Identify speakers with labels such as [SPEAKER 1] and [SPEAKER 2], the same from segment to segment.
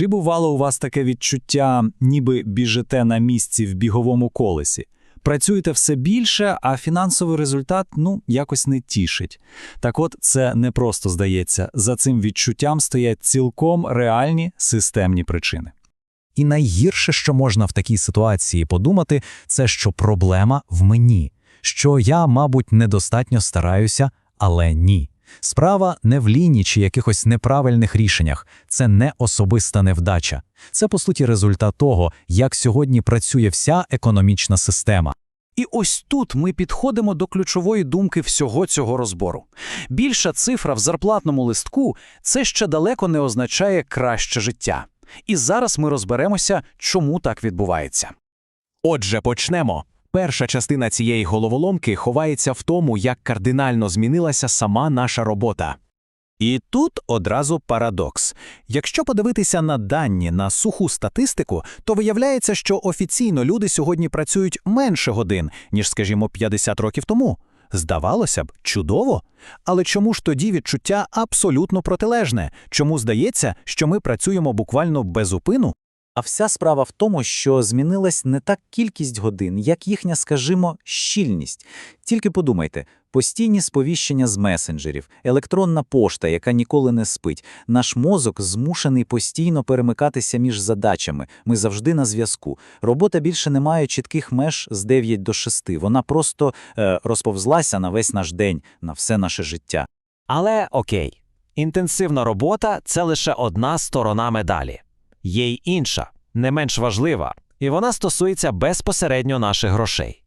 [SPEAKER 1] Чи бувало у вас таке відчуття, ніби біжите на місці в біговому колесі? Працюєте все більше, а фінансовий результат ну якось не тішить. Так от це не просто здається, за цим відчуттям стоять цілком реальні системні причини.
[SPEAKER 2] І найгірше, що можна в такій ситуації подумати, це що проблема в мені, що я, мабуть, недостатньо стараюся, але ні. Справа не в лінії чи якихось неправильних рішеннях, це не особиста невдача. Це, по суті, результат того, як сьогодні працює вся економічна система.
[SPEAKER 3] І ось тут ми підходимо до ключової думки всього цього розбору. Більша цифра в зарплатному листку це ще далеко не означає краще життя. І зараз ми розберемося, чому так відбувається.
[SPEAKER 4] Отже, почнемо. Перша частина цієї головоломки ховається в тому, як кардинально змінилася сама наша робота. І тут одразу парадокс. Якщо подивитися на дані на суху статистику, то виявляється, що офіційно люди сьогодні працюють менше годин, ніж, скажімо, 50 років тому. Здавалося б, чудово. Але чому ж тоді відчуття абсолютно протилежне? Чому здається, що ми працюємо буквально без упину?
[SPEAKER 5] А вся справа в тому, що змінилась не так кількість годин, як їхня, скажімо, щільність. Тільки подумайте, постійні сповіщення з месенджерів, електронна пошта, яка ніколи не спить. Наш мозок змушений постійно перемикатися між задачами. Ми завжди на зв'язку. Робота більше не має чітких меж з 9 до 6. Вона просто е, розповзлася на весь наш день, на все наше життя.
[SPEAKER 6] Але окей, інтенсивна робота це лише одна сторона медалі. Є й інша, не менш важлива, і вона стосується безпосередньо наших грошей.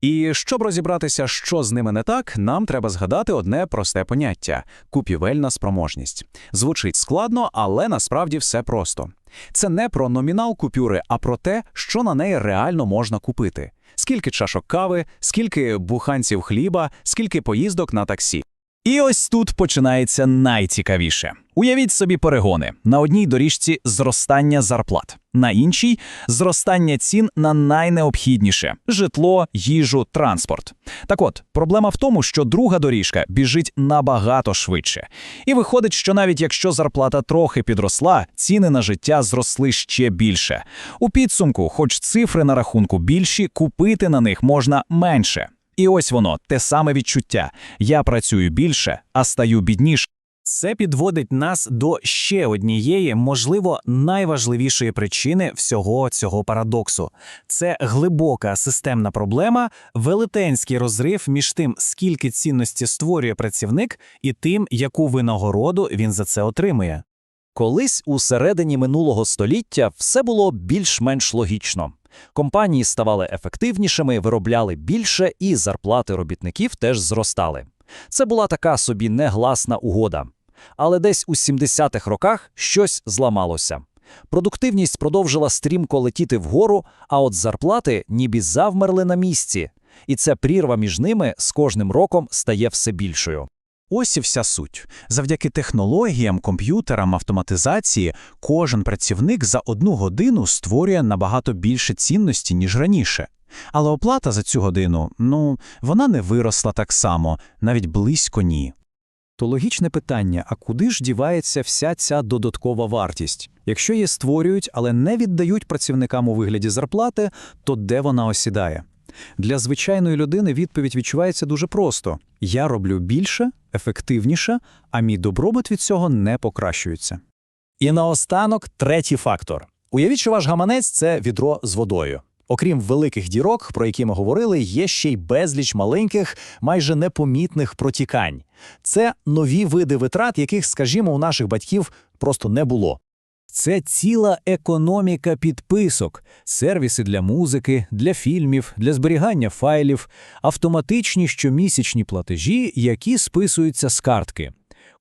[SPEAKER 4] І щоб розібратися, що з ними не так, нам треба згадати одне просте поняття купівельна спроможність. Звучить складно, але насправді все просто. Це не про номінал купюри, а про те, що на неї реально можна купити. Скільки чашок кави, скільки буханців хліба, скільки поїздок на таксі.
[SPEAKER 2] І ось тут починається найцікавіше. Уявіть собі перегони. На одній доріжці зростання зарплат, на іншій зростання цін на найнеобхідніше житло, їжу, транспорт. Так от, проблема в тому, що друга доріжка біжить набагато швидше. І виходить, що навіть якщо зарплата трохи підросла, ціни на життя зросли ще більше. У підсумку, хоч цифри на рахунку більші, купити на них можна менше. І ось воно, те саме відчуття. Я працюю більше, а стаю бідніше.
[SPEAKER 3] Це підводить нас до ще однієї, можливо, найважливішої причини всього цього парадоксу. Це глибока системна проблема, велетенський розрив між тим, скільки цінності створює працівник, і тим, яку винагороду він за це отримує.
[SPEAKER 5] Колись у середині минулого століття все було більш-менш логічно. Компанії ставали ефективнішими, виробляли більше, і зарплати робітників теж зростали. Це була така собі негласна угода. Але десь у 70-х роках щось зламалося. Продуктивність продовжила стрімко летіти вгору, а от зарплати ніби завмерли на місці. І ця прірва між ними з кожним роком стає все більшою.
[SPEAKER 4] Ось і вся суть. Завдяки технологіям, комп'ютерам, автоматизації, кожен працівник за одну годину створює набагато більше цінності, ніж раніше. Але оплата за цю годину, ну, вона не виросла так само, навіть близько ні.
[SPEAKER 2] То логічне питання: а куди ж дівається вся ця додаткова вартість? Якщо її створюють, але не віддають працівникам у вигляді зарплати, то де вона осідає? Для звичайної людини відповідь відчувається дуже просто: я роблю більше, ефективніше, а мій добробут від цього не покращується. І наостанок третій фактор. Уявіть, що ваш гаманець це відро з водою. Окрім великих дірок, про які ми говорили, є ще й безліч маленьких, майже непомітних протікань. Це нові види витрат, яких, скажімо, у наших батьків просто не було. Це ціла економіка підписок, сервіси для музики, для фільмів, для зберігання файлів, автоматичні щомісячні платежі, які списуються з картки.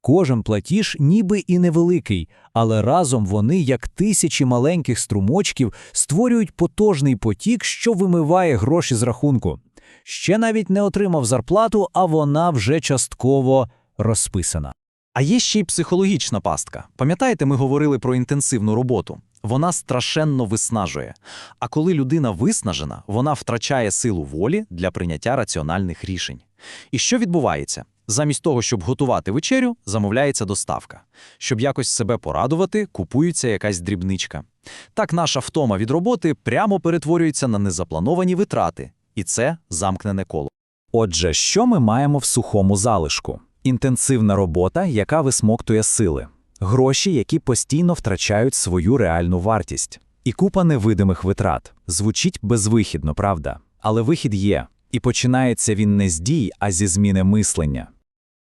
[SPEAKER 2] Кожен платіж ніби і невеликий, але разом вони, як тисячі маленьких струмочків, створюють потужний потік, що вимиває гроші з рахунку. Ще навіть не отримав зарплату, а вона вже частково розписана.
[SPEAKER 3] А є ще й психологічна пастка. Пам'ятаєте, ми говорили про інтенсивну роботу. Вона страшенно виснажує. А коли людина виснажена, вона втрачає силу волі для прийняття раціональних рішень. І що відбувається?
[SPEAKER 2] Замість того, щоб готувати вечерю, замовляється доставка. Щоб якось себе порадувати, купується якась дрібничка. Так наша втома від роботи прямо перетворюється на незаплановані витрати. І це замкнене коло.
[SPEAKER 1] Отже, що ми маємо в сухому залишку? Інтенсивна робота, яка висмоктує сили. Гроші, які постійно втрачають свою реальну вартість. І купа невидимих витрат. Звучить безвихідно, правда? Але вихід є. І починається він не з дій, а зі зміни мислення.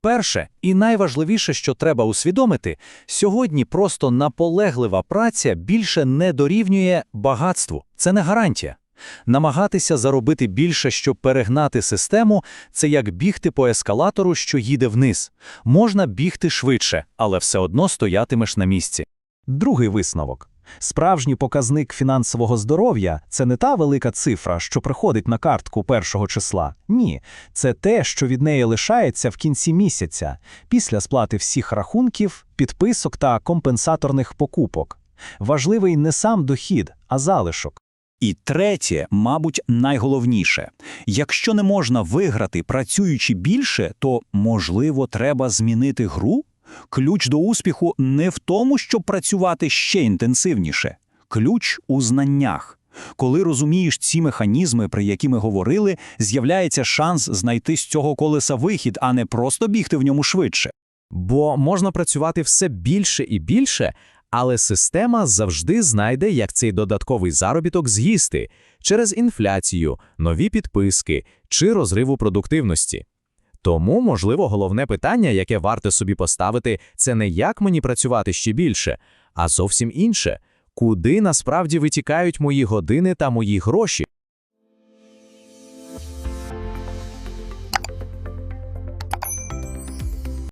[SPEAKER 1] Перше і найважливіше, що треба усвідомити, сьогодні просто наполеглива праця більше не дорівнює багатству. Це не гарантія. Намагатися заробити більше, щоб перегнати систему, це як бігти по ескалатору, що їде вниз. Можна бігти швидше, але все одно стоятимеш на місці.
[SPEAKER 3] Другий висновок. Справжній показник фінансового здоров'я це не та велика цифра, що приходить на картку першого числа. Ні, це те, що від неї лишається в кінці місяця, після сплати всіх рахунків, підписок та компенсаторних покупок. Важливий не сам дохід, а залишок.
[SPEAKER 1] І третє, мабуть, найголовніше. Якщо не можна виграти, працюючи більше, то, можливо, треба змінити гру? Ключ до успіху не в тому, щоб працювати ще інтенсивніше. Ключ у знаннях. Коли розумієш ці механізми, про які ми говорили, з'являється шанс знайти з цього колеса вихід, а не просто бігти в ньому швидше.
[SPEAKER 4] Бо можна працювати все більше і більше, але система завжди знайде, як цей додатковий заробіток з'їсти через інфляцію, нові підписки чи розриву продуктивності. Тому, можливо, головне питання, яке варто собі поставити, це не як мені працювати ще більше, а зовсім інше – куди насправді витікають мої години та мої гроші.